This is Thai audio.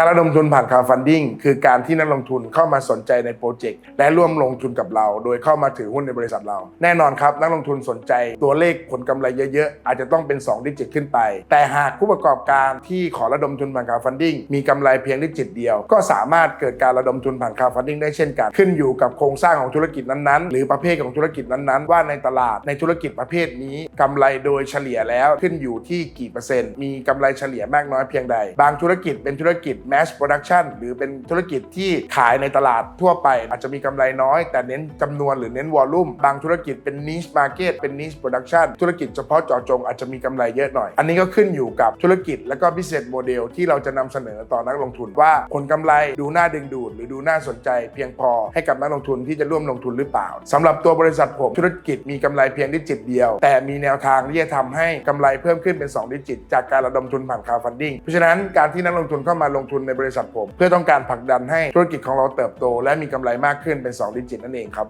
การระดมทุนผ่านคาวฟันดิ้งคือการที่นักลงทุนเข้ามาสนใจในโปรเจกต์และร่วมลงทุนกับเรา โดยเข้ามาถือหุ้นในบริษัทเรา แน่นอนครับนักลงทุนสนใจตัวเลขผลกำไรเยอะๆ อาจจะต้องเป็น 2 ดิจิตขึ้นไป แต่หากผู้ประกอบการที่ขอระดมทุนผ่านคาวฟันดิ้งมีกำไรเพียงดิจิตเดียว ก็สามารถเกิดการระดมทุนผ่านคาวฟันดิ้งได้เช่นกันขึ้นอยู่กับโครงสร้างของธุรกิจนั้นๆ หรือประเภทของธุรกิจนั้นๆ ว่าในตลาดในธุรกิจประเภทนี้กำไรโดยเฉลี่ยแล้วขึ้นอยู่ที่กี่เปอร์เซ็นต์มีกำไรเฉลี่ยมากน้อยเพียงใด บางธุรกิจเป็นธุรกิจ mass production หรือเป็นธุรกิจที่ขายในตลาดทั่วไป อาจจะมีกำไรน้อย แต่เน้นจำนวนหรือเน้นวอลลุ่มบางธุรกิจเป็น niche market เป็น niche production ธุรกิจเฉพาะเจาะจงอาจจะมีกำไรเยอะหน่อย อันนี้ก็ขึ้นอยู่กับธุรกิจและก็ business model ที่เราจะนำเสนอต่อนักลงทุนว่าผลกำไรดูน่าดึงดูด หรือดูน่าสนใจเพียงพอให้กับนักลงทุนที่จะร่วมลงทุนหรือเปล่าสำหรับตัวบริษัทผมธุรกิจมีกำไรเพียงดิจิตเดียว แต่มีแนวทางที่จะทำให้กำไรเพิ่มขึ้นเป็น 2 ดิจิต จากการระดมทุนผ่านคาวฟันดิ้งเพราะฉะนั้นการที่นักลงทุนเข้ามาลงทุนในบริษัทผม เพื่อต้องการผลักดันให้ธุรกิจของเราเติบโต และมีกำไรมากขึ้นเป็น 2 ดิจิตนั่นเองครับ